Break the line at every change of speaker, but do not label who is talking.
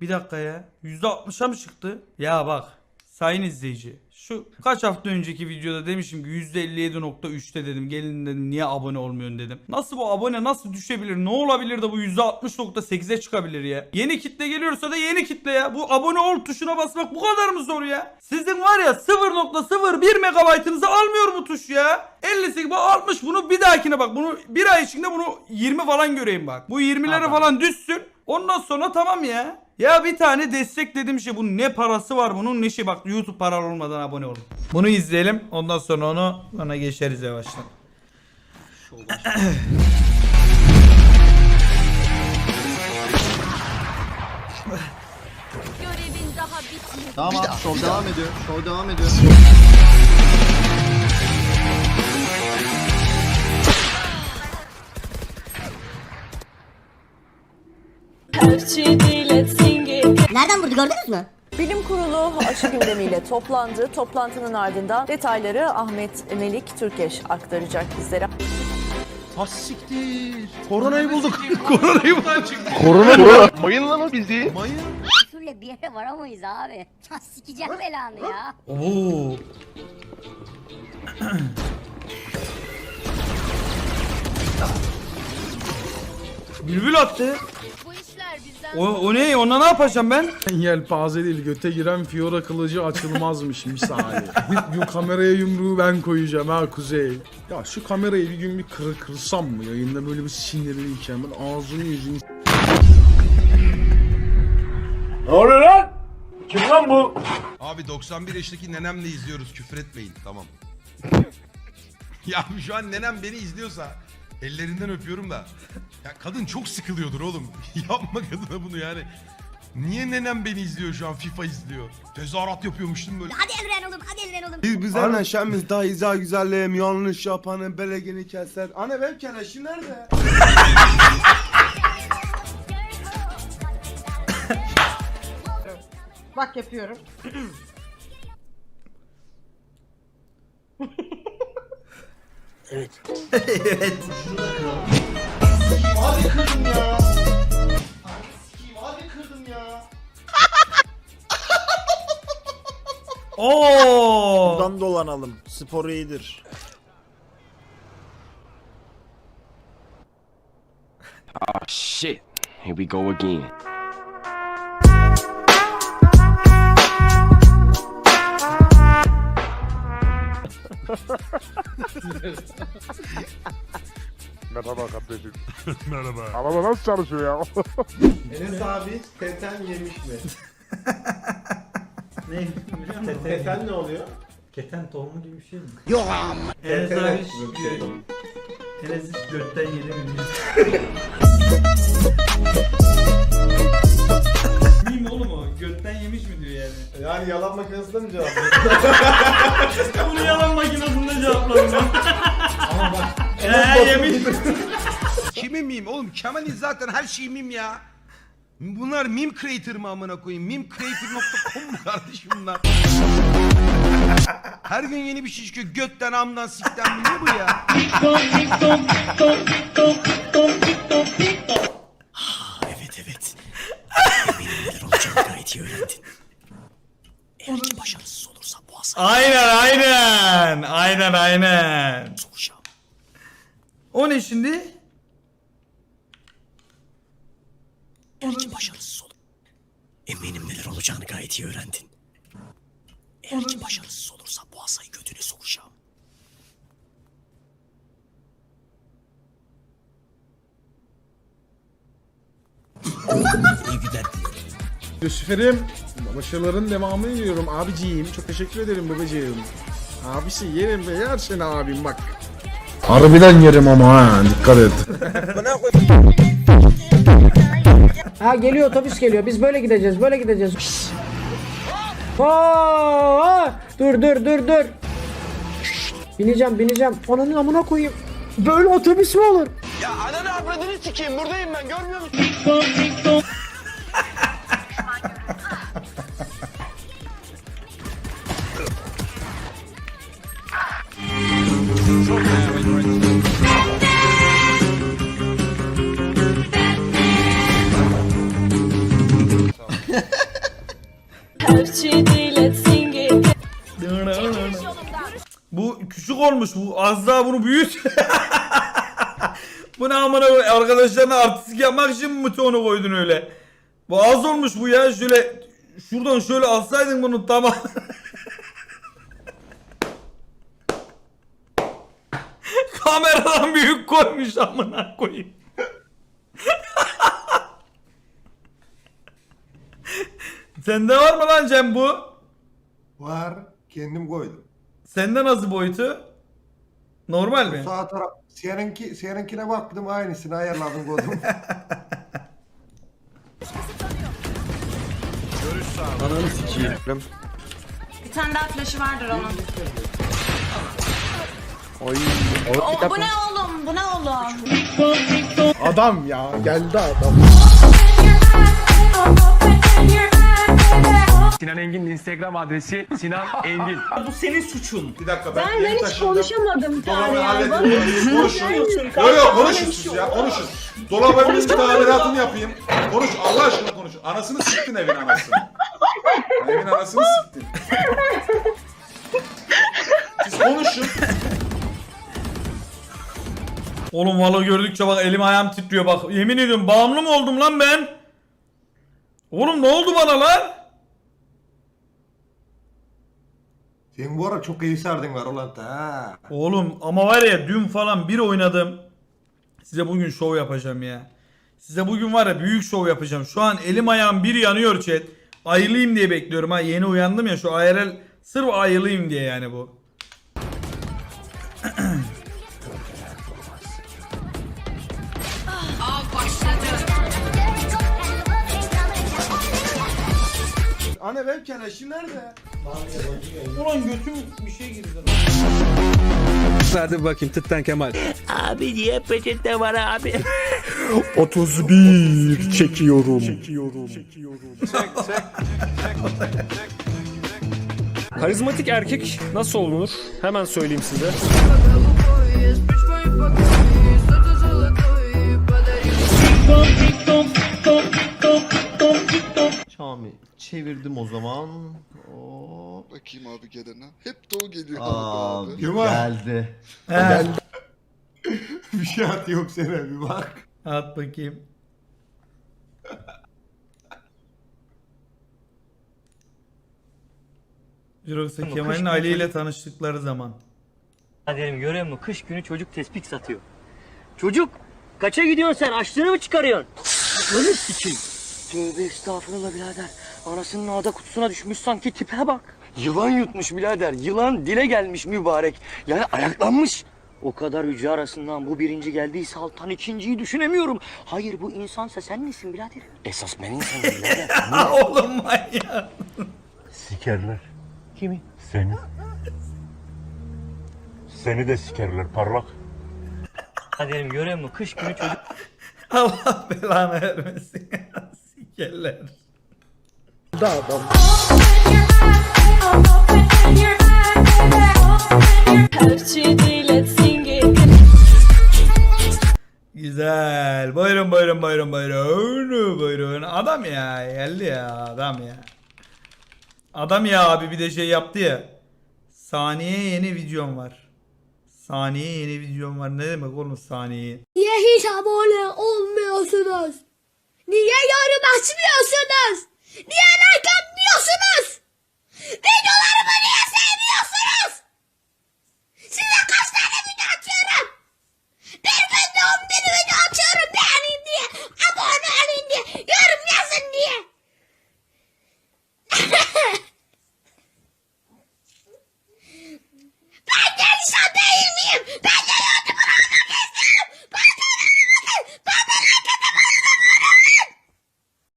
Bir dakika ya. %60'a mı çıktı? Ya bak. Sayın izleyici. Şu kaç hafta önceki videoda demişim ki %57.3'te dedim. Gelin dedim niye abone olmuyorsun dedim. Nasıl bu abone nasıl düşebilir? Ne olabilir de bu %60.8'e çıkabilir ya? Yeni kitle geliyorsa da yeni kitle ya. Bu abone ol tuşuna basmak bu kadar mı zor ya? Sizin var ya 0.01 megabaytınızı almıyor bu tuş ya. 58 bu 60 bunu bir dahakine bak. Bunu bir ay içinde bunu 20 falan göreyim bak. Bu 20'lere falan düşsün. Ondan sonra tamam ya. Ya bir tane destek dediğim şey bunun ne parası var bunun ne şey bak YouTube paralı olmadan abone olun. Bunu izleyelim ondan sonra onu ona geçeriz yavaştan.
Görevin daha bitmedi.
Tamam abi şov devam ediyor. Şov devam ediyor.
Nereden vurdu gördünüz mü?
Bilim Kurulu aşı gündemiyle toplandı. Toplantının ardından detayları Ahmet Melik Türkeş aktaracak bizlere.
Hassiktir. Koronayı bulduk.
Mayın lan o bizi.
Mayın.
Küfürle bir yere varamayız abi. Sikeceğim belanı ya.
Oo. Bülbül attı.
Bu
O, o ne? Ona ne yapacağım ben?
Yelpaze değil göte giren Fiora kılıcı açılmazmış misali. Bu kameraya yumruğu ben koyacağım ha Kuzey. Ya şu kamerayı bir gün bir kır, kırsam mı yayında böyle bir sinirliyken ben ağzını yüzünü
Abi 91 yaşındaki nenemle izliyoruz küfür etmeyin tamam. ya şu an nenem beni izliyorsa ellerinden öpüyorum da. Ya kadın çok sıkılıyordur oğlum. Yapma kadına bunu yani. Niye nenem beni izliyor şu an FIFA izliyor. Tezahürat yapıyormuştum böyle.
Hadi Evren oğlum hadi Evren oğlum.
Biz bize neşemiz daha izah güzelliğim yanlış yapanın belegini keser. Anne benim keleşim nerede?
Bak yapıyorum.
Hadi kırdım ya. Hadi kırdım ya.
Oo.
Buradan dolanalım. Spor iyidir.
Shit. Here we go again. Merhaba kardeşim. Merhaba. Araba nasıl çalışıyor ya?
Enes abi teten yemiş mi?
Ne biliyor musun?
Teten ne oluyor?
Keten tohumu gibi bir şey mi?
Yok.
Enes
Teten
abi
şey.
Enes hiç götten yedi mi? Miyim oğlum o? Götten yemiş mi diyor yani?
Yani yalan makinesinde mi cevap
Bunu yalan makinesinde cevapladım ben.
Ama bak.
Eee yemiş.
Kimi meme oğlum Kemal'in zaten her şeyi meme ya. Bunlar meme creator mı amına koyayım? Memecreator.com mu kardeşim bunlar? Her gün yeni bir şey çıkıyor. Götten, amdan, sikten ne bu ya?
Evet evet. Eminim neler olacağını gayet iyi öğrendin. Eğer ki başarısız olursa bu hasarı
Aynen aynen. Aynen aynen. O ne şimdi?
Eğer ki başarısız olur. Eminim neler olacağını gayet iyi öğrendin. Eğer ki başarısız olursa bu asayı götüne sokacağım. iyi günler dilerim.
Lucifer'im başarıların devamını diliyorum abiciğim. Çok teşekkür ederim babacığım. Abisi yerim be yer seni abim bak. Harbiden yerim ama ha dikkat et.
Ha geliyor otobüs geliyor. Biz böyle gideceğiz. Böyle gideceğiz. Aa, dur dur dur dur. Bineceğim bineceğim. Ananın amına koyayım. Böyle otobüs mü olur?
Ya ananı avradını sikeyim buradayım ben görmüyor musun?
Bu küçük olmuş bu az daha bunu büyüt. bu ne amına arkadaşlarına artistik yapmak için mi onu koydun öyle? Bu az olmuş bu ya şöyle şuradan şöyle alsaydın bunu tamam. Kameradan büyük koymuş amına koyayım. Sende var mı lan Cem bu?
Var. Kendim koydum.
Sende nasıl boyutu? Normal mi?
Sağ taraf. Seninki, seninkine baktım aynısını ayarladım koydum.
Bir tane daha flaşı vardır onun.
O, bu ne oğlum? Bu ne oğlum?
Adam ya geldi adam.
Sinan Engin'in Instagram adresi Sinan Engin.
Bu senin suçun. Bir dakika ben,
Ben, ben hiç konuşamadım
Dolabı
Tanrı ya.
halledin.
Bana
Konuşun.
Konuşun.
Yok yok konuşun siz ya konuşun. Dolabın bir tamiratını yapayım. Konuş Allah aşkına konuş. Anasını siktin evin anasını. evin anasını siktin. Siz konuşun.
Oğlum valla gördükçe bak elim ayağım titriyor bak. Yemin ediyorum bağımlı mı oldum lan ben? Oğlum ne oldu bana lan?
Sen bu ara çok iyi sardın var ulan ha.
Oğlum ama var ya dün falan bir oynadım. Size bugün şov yapacağım ya. Size bugün var ya büyük şov yapacağım. Şu an elim ayağım bir yanıyor chat. Ayılayım diye bekliyorum ha. Yeni uyandım ya şu IRL sırf ayılayım diye yani bu.
Anne benim keleşim nerede?
Ulan götüm bir şey girdi.
Hadi bakayım tıttan Kemal.
Abi niye peçete var abi?
31 çekiyorum. Çekiyorum. Karizmatik erkek nasıl olunur? Hemen söyleyeyim size.
Şami çevirdim o zaman. Oo.
Bakayım abi gelene. Hep de o geliyor
Aa,
abi.
geldi.
He,
bir şey atıyorum sana bir bak.
at bakayım. Jirox'a Kemal'in Ali ile tanıştıkları zaman.
Dedim görüyor musun? Kış günü çocuk tespih satıyor. Çocuk kaça gidiyorsun sen? Açlığını mı çıkarıyorsun? Böyle sikeyim. Tövbe estağfurullah birader. Anasının ağda kutusuna düşmüş sanki tipe bak. Yılan yutmuş birader. Yılan dile gelmiş mübarek. Yani ayaklanmış. O kadar yüce arasından bu birinci geldiyse alttan ikinciyi düşünemiyorum. Hayır bu insansa sen nesin birader? Esas ben insanım birader.
Oğlum manyak.
Sikerler.
Kimi?
Seni. Seni de sikerler parlak.
Dedim görüyor musun? Kış günü çocuk
Allah belanı vermesin. Sikerler.
Da.
Güzel. Buyurun buyurun buyurun buyurun. Buyurun. Adam ya. Geldi ya. Adam ya. Adam ya abi bir de şey yaptı ya. Saniye yeni videom var. Saniye yeni videom var. Ne demek oğlum saniye?
Niye hiç abone olmuyorsunuz? Niye yorum açmıyorsunuz? Niye like atmıyorsunuz? Videolarımı niye